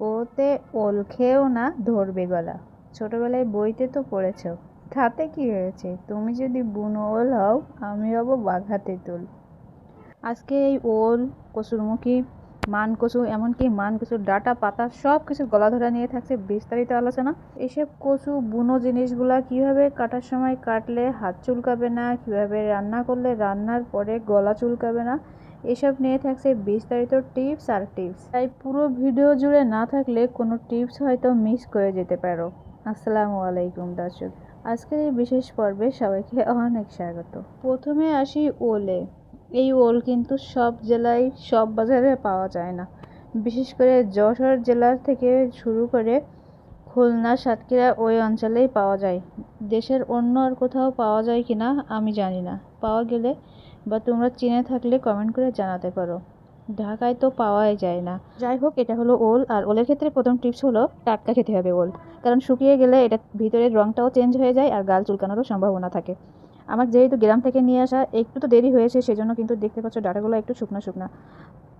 ওতে ওল খেয়েও না ধরবে গলা। ছোটবেলায় বইতে তো পড়েছ। তাতে কি হয়েছে? তুমি যদি বুনো ওল হও, আমি হব বাঘা তেঁতুল আজকে এই ওল কসুরমুখী মান কচু এমনকি মান কচুর ডাটা, পাতা সব কিছু গলা ধরা নিয়ে থাকছে বিস্তারিত আলোচনা। এসব কচু বুনো জিনিসগুলা কীভাবে কাটার সময় কাটলে হাত চুলকাবে না, কীভাবে রান্না করলে রান্নার পরে গলা চুলকাবে না এসব নিয়ে থাকছে বিস্তারিত টিপস আর টিপস। তাই পুরো ভিডিও জুড়ে না থাকলে কোনো টিপস হয়তো মিস করে যেতে পারো। আসসালামু আলাইকুম দর্শক। আজকের এই বিশেষ পর্বে সবাইকে অনেক স্বাগত। প্রথমে আসি ওলে। এই ওল কিন্তু সব জেলায়, সব বাজারে পাওয়া যায় না। বিশেষ করে যশোর জেলার থেকে শুরু করে খুলনা, সাতক্ষীরা ওই অঞ্চলেই পাওয়া যায়। দেশের অন্য আর কোথাও পাওয়া যায় কি না আমি জানি না। পাওয়া গেলে বা তোমরা চিনে থাকলে কমেন্ট করে জানাতে পারো। ঢাকায় তো পাওয়াই যায় না। যাই হোক, এটা হলো ওল, আর ওলের ক্ষেত্রে প্রথম টিপস হলো টাটকা খেতে হবে ওল। কারণ শুকিয়ে গেলে এটা ভিতরের রঙটাও চেঞ্জ হয়ে যায় আর গাল চুলকানোরও সম্ভাবনা থাকে। আমার যেহেতু গ্রাম থেকে নিয়ে আসা, একটু তো দেরি হয়েছে, সেজন্য কিন্তু দেখতে পাচ্ছ ডাটাগুলো একটু শুকনো শুকনো।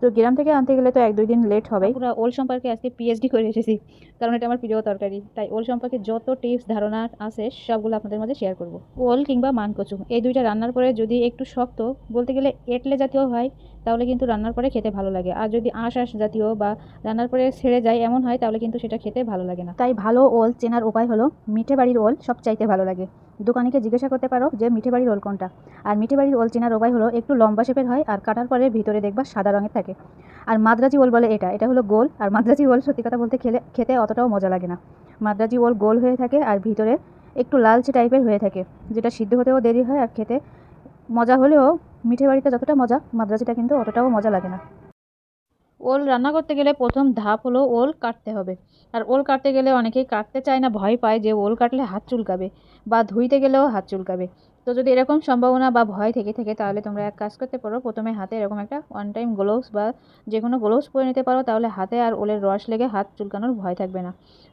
তো গ্রাম থেকে আনতে গেলে তো এক দুই দিন লেট হবে পুরো ওল সম্পর্কে আজকে পিএইচডি করে এসেছি কারণ এটা আমার প্রিয় তরকারি। তাই ওল সম্পর্কে যত টিপস ধারণা আছে সবগুলো আপনাদের মাঝে শেয়ার করব। ওল কিংবা মানকচু এই দুইটা রান্নার পরে যদি একটু শক্ত বলতে গেলে এটলে জাতীয় হয় তাহলে কিন্তু রান্নার পরে খেতে ভালো লাগে। আর যদি আঁশ আঁশ জাতীয় বা রান্নার পরে ছেড়ে যায় এমন হয় তাহলে কিন্তু সেটা খেতে ভালো লাগে না। তাই ভালো ওল চেনার উপায় হলো মিঠে বাড়ির ওল সব চাইতে ভালো লাগে। দোকানিকে জিজ্ঞাসা করতে পারো যে মিঠে বাড়ির ওল কোনটা? আর মিঠে বাড়ির ওল চেনার উপায় হলো একটু লম্বা শেপের হয় আর কাটার পরে ভিতরে দেখবা সাদা রঙের থাকে। আর মাদ্রাজি ওল বলে এটা এটা হলো গোল। আর মাদ্রাজি ওল সত্যি কথা বলতে খেলে, খেতে অতটাও মজা লাগে না। মাদ্রাজি ওল গোল হয়ে থাকে আর ভিতরে একটু লালচে টাইপের হয়ে থাকে, যেটা সিদ্ধ হতেও দেরি হয় আর খেতে। মজা হলেও মিঠে বাড়িতে যতটা মজা, মাদ্রাজিটা কিন্তু অতটাও মজা লাগে না। ওল রান্না করতে গেলে প্রথম ধাপ হলো ওল কাটতে হবে। আর ওল কাটতে গেলে অনেকেই কাটতে চায় না, ভয় পায় যে ওল কাটলে হাত চুলকাবে বা ধুইতে গেলেও হাত চুলকাবে। তো যদি এরকম সম্ভাবনা বা ভয় থেকে থাকে, তাহলে তোমরা এক কাজ করতে পারো। প্রথমে হাতে এরকম একটা ওয়ান টাইম গ্লোভস বা যে কোনো গ্লোভস পরে নিতে পারো। তাহলে হাতে আর ওলের রস লেগে হাত চুলকানোর ভয় থাকবে না।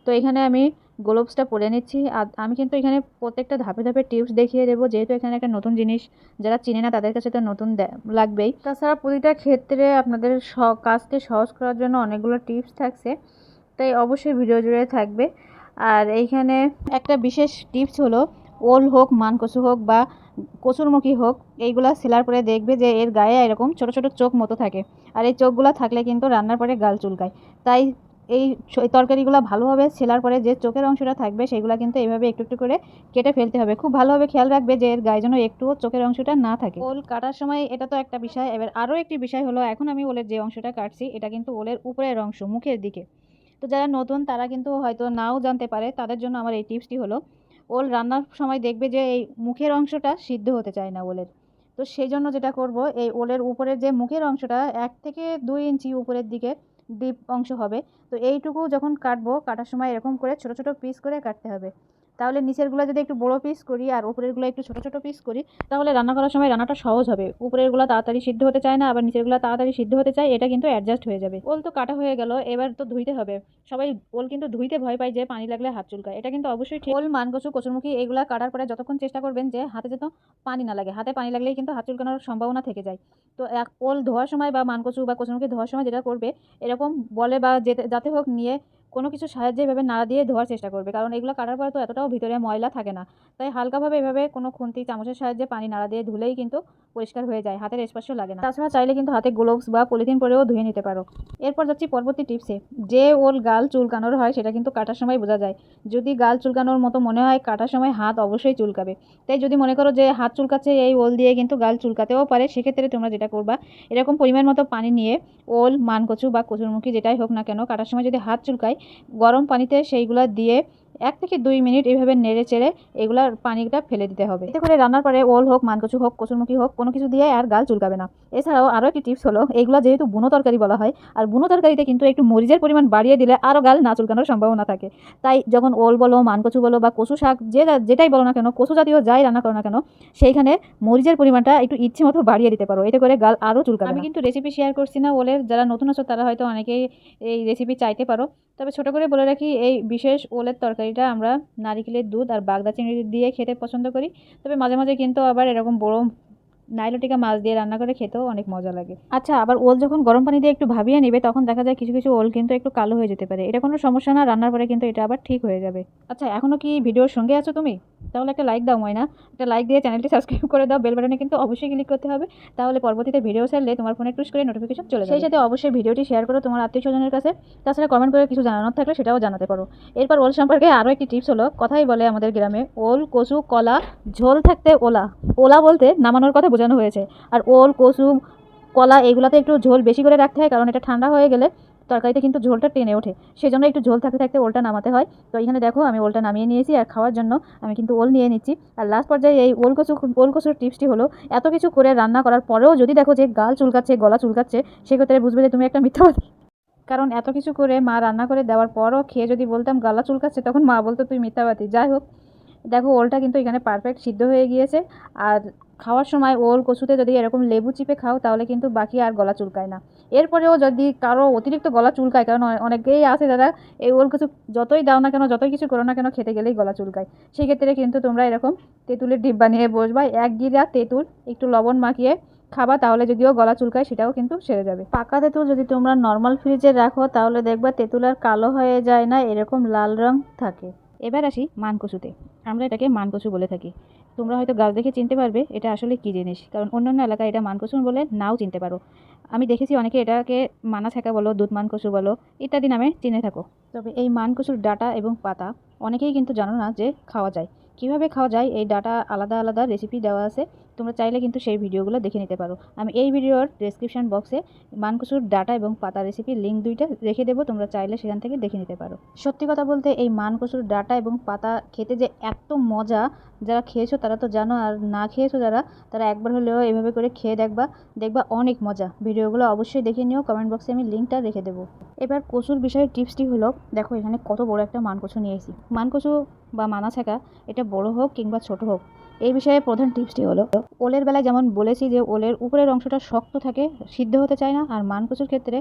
তো এখানে আমি গ্লোভসটা পরে নিচ্ছি। আর আমি কিন্তু এখানে প্রত্যেকটা ধাপে ধাপে টিপস দেখিয়ে দেবো। যেহেতু এখানে একটা নতুন জিনিস যারা চিনে না, তাদের কাছে তো নতুন লাগবেই। তাছাড়া প্রতিটা ক্ষেত্রে আপনাদের স কাজকে সহজ করার জন্য অনেকগুলো টিপস থাকছে। তাই অবশ্যই ভিডিও জুড়ে থাকবে। আর এইখানে একটা বিশেষ টিপস হলো ওল হোক, মান কচু হোক বা কচুরমুখী হোক, এইগুলা সেলার পরে দেখবে যে এর গায়ে এরকম ছোট ছোট চোখ মতো থাকে। আর এই চোখগুলো থাকলে কিন্তু রান্নার পরে গাল চুলকায়। তাই এই তরকারিগুলো ভালোভাবে ছেলার পরে যে চোখের অংশটা থাকবে সেগুলো কিন্তু এইভাবে একটু একটু করে কেটে ফেলতে হবে। খুব ভালোভাবে খেয়াল রাখবে যে এর গায়ে যেন একটুও চোখের অংশটা না থাকে। ওল কাটার সময় এটা তো একটা বিষয়। এবার আরও একটি বিষয় হলো, এখন আমি ওলের যে অংশটা কাটছি, এটা কিন্তু ওলের উপরের অংশ, মুখের দিকে। তো যারা নতুন, তারা কিন্তু হয়তো নাও জানতে পারে। তাদের জন্য আমার এই টিপসটি হলো ওল রান্নার সময় দেখবে যে এই মুখের অংশটা সিদ্ধ হতে চায় না ওলের। তো সেই জন্য যেটা করব, এই ওলের উপরের যে মুখের অংশটা এক থেকে দুই ইঞ্চি উপরের দিকে ডিপ অংশ হবে। তো এইটুকু যখন কাটবো, কাটার সময় এরকম করে ছোট ছোট পিস করে কাটতে হবে। তাহলে নিচেরগুলো যদি একটু বড় পিস করি আর উপরেরগুলো একটু ছোটো ছোটো পিস করি, তাহলে রান্না করার সময় রান্নাটা সহজ হবে। উপরেরগুলো তাড়াতাড়ি সিদ্ধ হতে চায় না, আবার নিচেরগুলো তাড়াতাড়ি সিদ্ধ হতে চায়, এটা কিন্তু অ্যাডজাস্ট হয়ে যাবে। ওল তো কাটা হয়ে গেল, এবার তো ধুইতে হবে। সবাই ওল কিন্তু ধুইতে ভয় পায় যে পানি লাগলে হাত চুলকায়। এটা কিন্তু অবশ্যই ঠিক। ওল, মানকচু, কচুরমুখী, এগুলো কাটার পরে যতক্ষণ চেষ্টা করবেন যে হাতে যেন পানি না লাগে। হাতে পানি লাগলেই কিন্তু হাত চুলকানোর সম্ভাবনা থেকে যায়। তো এক ওল ধোয়ার সময় বা মানকচু বা কচুরমুখী ধোয়ার সময় যেটা করবে, এরকম বলে বা যেতে, যাতে হোক নিয়ে কোনো কিছু সাহায্যে এভাবে নাড়া দিয়ে ধোয়ার চেষ্টা করবে। কারণ এগুলো কাটার পরে তো এতটাও ভিতরে ময়লা থাকে না। তাই হালকাভাবে এভাবে কোনো খুন্তি, চামচের সাহায্যে পানি নাড়া দিয়ে ধুলেই কিন্তু পরিষ্কার হয়ে যায়। হাতের স্পর্শ লাগে না। তাছাড়া চাইলে কিন্তু হাতে গ্লোভস বা পলিথিন পরেও ধুয়ে নিতে পারো। এরপর যাচ্ছি পরবর্তী টিপসে। যে ওল গাল চুলকানোর হয় সেটা কিন্তু কাটার সময় বোঝা যায়। যদি গাল চুলকানোর মতো মনে হয়, কাটার সময় হাত অবশ্যই চুলকাবে। তাই যদি মনে করো যে হাত চুলকাচ্ছে, এই ওল দিয়ে কিন্তু গাল চুলকাতেও পারে, সেক্ষেত্রে তোমরা যেটা করবা, এরকম পরিমাণ মতো পানি নিয়ে ওল, মানকচু বা কচুরমুখী যেটাই হোক না কেন, কাটার সময় যদি হাত চুলকায় গরম পানিতে সেইগুলা দিয়ে এক থেকে দুই মিনিট এইভাবে নেড়ে চেড়ে এগুলার পানিটা ফেলে দিতে হবে। এতে করে রান্নার পরে ওল হোক মানকচু হোক কচুরমুখী হোক কোনো কিছু দিয়ে আর গাল চুলকাবে না। এছাড়াও আরও একটি টিপস হলো এইগুলো যেহেতু বুনো তরকারি বলা হয় আর বুনো তরকারিতে কিন্তু একটু মরিচের পরিমাণ বাড়িয়ে দিলে আরও গাল না চুলকানোর সম্ভাবনা থাকে। তাই যখন ওল বলো মানকচু বলো বা কচু শাক যে যেটাই বলো না কেন কচু জাতীয় যাই রান্না করো না কেন সেইখানে মরিচের পরিমাণটা একটু ইচ্ছে মতো বাড়িয়ে দিতে পারো। এতে করে গাল আরও চুলকাবে আমি কিন্তু রেসিপি শেয়ার করছি না ওলের যারা নতুন আছো তারা হয়তো অনেকেই এই রেসিপি চাইতে পারো। তবে ছোট করে বলে রাখি এই বিশেষ ওলের তরকারিটা আমরা নারিকেলের দুধ আর বাগদা চিংড়ি দিয়ে খেতে পছন্দ করি। তবে মাঝে মাঝে কিন্তু আবার এরকম বড় নাইলোটিকা মাছ দিয়ে রান্না করে খেতেও অনেক মজা লাগে। আচ্ছা আবার ওল যখন গরম পানি দিয়ে একটু ভাবিয়ে নেবে তখন দেখা যায় কিছু কিছু ওল কিন্তু একটু কালো হয়ে যেতে পারে। এটা কোনো সমস্যা না রান্নার পরে কিন্তু এটা আবার ঠিক হয়ে যাবে। আচ্ছা এখনও কি ভিডিওর সঙ্গে আছো তুমি? তাহলে একটা লাইক দাও ময়না। একটা লাইক দিয়ে চ্যানেলটি সাবস্ক্রাইব করে দাও বেল বাটনে কিন্তু অবশ্যই ক্লিক করতে হবে। তাহলে পরবর্তীতে ভিডিও ছাড়লে তোমার ফোনে টুস করে নোটিফিকেশন চলে যাবে। সেই সাথে অবশ্যই ভিডিওটি শেয়ার করো তোমার আত্মীয় স্বজনের কাছে। তাছাড়া কমেন্ট করে কিছু জানানোর থাকলে সেটাও জানাতে পারো। এরপর ওল সম্পর্কে আরও একটি টিপস হলো কথাই বলে আমাদের গ্রামে ওল কচু কলা ঝোল থাকতে ওলা। ওলা বলতে নামানোর কথা বোঝানো হয়েছে। আর ওল, কচু, কলা, এগুলাতে একটু ঝোল বেশি করে রাখতে হয়, কারণ এটা ঠান্ডা হয়ে গেলে তরকারিতে কিন্তু ঝোলটা টেনে ওঠে। সেই জন্য একটু ঝোল থাকতে থাকতে ওলটা নামাতে হয়। তো এখানে দেখো, আমি ওলটা নামিয়ে নিয়েছি আর খাওয়ার জন্য আমি কিন্তু ওল নিয়ে নিচ্ছি। আর লাস্ট পর্যায়ে এই ওল, কচু, ওল, কচুর টিপসটি হলো, এত কিছু করে রান্না করার পরেও যদি দেখো যে গাল চুলকাচ্ছে, গলা চুলকাচ্ছে, সেক্ষেত্রে বুঝবে যে তুমি একটা মিথ্যাবাদী। কারণ এত কিছু করে মা রান্না করে দেওয়ার পরও খেয়ে যদি বলতাম গালা চুলকাচ্ছে, তখন মা বলতো, তুই মিথ্যাবাদী। যাই হোক, দেখো ওলটা কিন্তু এখানে পারফেক্ট সিদ্ধ হয়ে গিয়েছে। আর খাওয়ার সময় ওল কচুতে যদি এরকম লেবু চিপে খাও, তাহলে কিন্তু বাকি আর গলা চুলকায় না। এরপরেও যদি কারও অতিরিক্ত গলা চুলকায়, কারণ অনেকেই আছে যারা এই ওল কচু যতই দাও না কেন, যতই কিছু করো না কেন, খেতে গেলেই গলা চুলকায়। সেই ক্ষেত্রে কিন্তু তোমরা এরকম তেঁতুলের ডিব্বা নিয়ে বসবা, এক গিরা তেঁতুল, একটু লবণ মাখিয়ে খাবা, তাহলে যদিও গলা চুলকায়, সেটাও কিন্তু সেরে যাবে। পাকা তেঁতুল যদি তোমরা নর্মাল ফ্রিজে রাখো, তাহলে দেখবা তেঁতুল আর কালো হয়ে যায় না, এরকম লাল রং থাকে। এবার আসি মানকচুতে। আমরা এটাকে মানকচু বলে থাকি। তোমরা হয়তো গাছ দেখে চিনতে পারবে এটা আসলে কী জিনিস, কারণ অন্যান্য এলাকায় এটা মানকচু বলে নাও চিনতে পারো। আমি দেখেছি অনেকে এটাকে মানা ছাকা বলো, দুধ মানকচু বলো, ইত্যাদি নামে চিনে থাকো। তবে এই মানকচুর ডাটা এবং পাতা অনেকেই কিন্তু জানো না যে খাওয়া যায়। কীভাবে খাওয়া যায়, এই ডাটা আলাদা আলাদা রেসিপি দেওয়া আছে। তোমরা চাইলে কিন্তু সেই ভিডিওগুলো দেখে নিতে পারো। আমি এই ভিডিওর ডেসক্রিপশন বক্সে মানকচুর ডাটা এবং পাতা রেসিপির লিঙ্ক দুইটা রেখে দেবো, তোমরা চাইলে সেখান থেকে দেখে নিতে পারো। সত্যি কথা বলতে এই মানকচুর ডাটা এবং পাতা খেতে যে এত মজা, যারা খেয়েছো তারা তো জানো, আর না খেয়েছো যারা, তারা একবার হলেও এভাবে করে খেয়ে দেখবা দেখবা অনেক মজা। ভিডিওগুলো অবশ্যই দেখে নিও কমেন্ট বক্সে আমি লিঙ্কটা রেখে দেবো। এবার কচুর বিষয়ে টিপসটি হলো, দেখো এখানে কত বড় একটা মানকচু নিয়ে এসেছি। মানকচু বা মানা ছেঁকা, এটা বড় হোক কিংবা ছোট হোক, এই বিষয়ে প্রধান টিপসটি হলো, ওলের বেলায় যেমন বলেছি যে ওলের উপরের অংশটা শক্ত থাকে, সিদ্ধ হতে চায় না, আর মানকচুর ক্ষেত্রে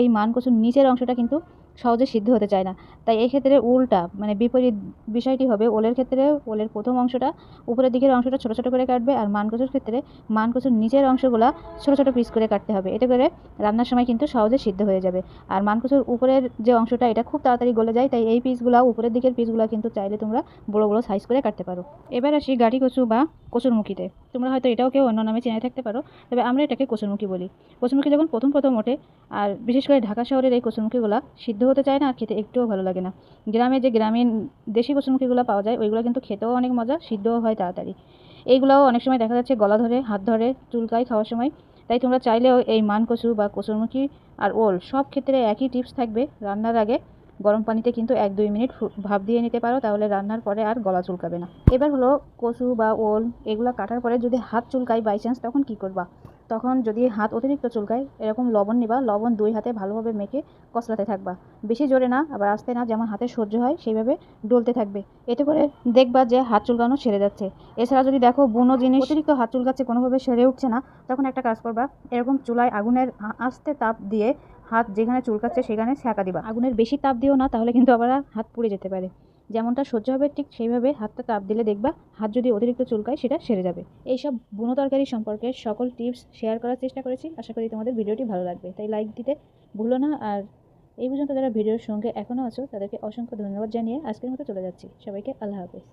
এই মানকচুর নিচের অংশটা কিন্তু সহজে সিদ্ধ হতে চায় না। তাই এই ক্ষেত্রে উল্টা মানে বিপরীত বিষয়টি হবে ওলের ক্ষেত্রে ওলের প্রথম অংশটা, উপরের দিকের অংশটা ছোটো ছোটো করে কাটবে আর মানকচুর ক্ষেত্রে মানকচুর নিচের অংশগুলো ছোটো ছোটো পিস করে কাটতে হবে। এতে করে রান্নার সময় কিন্তু সহজে সিদ্ধ হয়ে যাবে। আর মানকচুর উপরের যে অংশটা, এটা খুব তাড়াতাড়ি গলে যায়, তাই এই পিসগুলো, উপরের দিকের পিসগুলো কিন্তু চাইলে তোমরা বড় বড় সাইজ করে কাটতে পারো। এবার আসি গাড়ি কচু বা কচুরমুখিতে তোমরা হয়তো এটাও কেউ অন্য নামে চিনে থাকতে পারো, তবে আমরা এটাকে কচুরমুখী বলি। কচুরমুখী যখন প্রথম প্রথম ওঠে, আর বিশেষ করে ঢাকা শহরের এই কচুরমুখীগুলো সিদ্ধ হতে চায় না, আর খেতে একটুও ভালো লাগে না। গ্রামে যে গ্রামীণ দেশি কচুরমুখীগুলো পাওয়া যায়, ওইগুলো কিন্তু খেতেও অনেক মজা, সিদ্ধও হয় তাড়াতাড়ি। এইগুলোও অনেক সময় দেখা যাচ্ছে গলা ধরে, হাত ধরে, চুলকায় খাওয়ার সময়। তাই তোমরা চাইলেও এই মান কচু বা কচুরমুখী আর ওল সব ক্ষেত্রে একই টিপস থাকবে রান্নার আগে। গরম পানিতে কিন্তু এক দুই মিনিট ভাপ দিয়ে নিতে পারো, তাহলে রান্নার পরে আর গলা চুলকাবে না। এবার হলো কচু বা ওল, এগুলো কাটার পরে যদি হাত চুলকায় বাই চান্স তখন কি করবা? তখন যদি হাত অতিরিক্ত চুলকায়, এরকম লবণ নিবা, লবণ দুই হাতে ভালোভাবে মেখে কচলাতে থাকবা। বেশি জোরে না, আবার আস্তে না, যেমন হাতে সহ্য হয়, সেইভাবে ডলতে থাকবে। এতে করে দেখবা যে হাত চুলকানো সেরে যাচ্ছে। এছাড়া যদি দেখো বুনো জিনিস অতিরিক্ত হাত চুলকাচ্ছে, কোনোভাবে সেরে উঠছে না, তখন একটা কাজ করবা, এরকম চুলায় আগুনের আস্তে তাপ দিয়ে হাত যেখানে চুলকাচ্ছে সেখানে ছ্যাঁকা দিবা। আগুনের বেশি তাপ দিও না, তাহলে কিন্তু আবার হাত পুড়ে যেতে পারে। যেমনটা সহ্য হবে ঠিক সেইভাবে হাতটা তাপ দিলে দেখবা হাত যদি অতিরিক্ত চুলকায় সেটা সেরে যাবে। এইসব বুনো তরকারি সম্পর্কে সকল টিপস শেয়ার করার চেষ্টা করেছি। আশা করি তোমাদের ভিডিওটি ভালো লাগবে। তাই লাইক দিতে ভুলো না। আর এই পর্যন্ত যারা ভিডিওর সঙ্গে এখনও আছো, তাদেরকে অসংখ্য ধন্যবাদ জানিয়ে আজকের মতো চলে যাচ্ছি। সবাইকে আল্লাহ হাফেজ।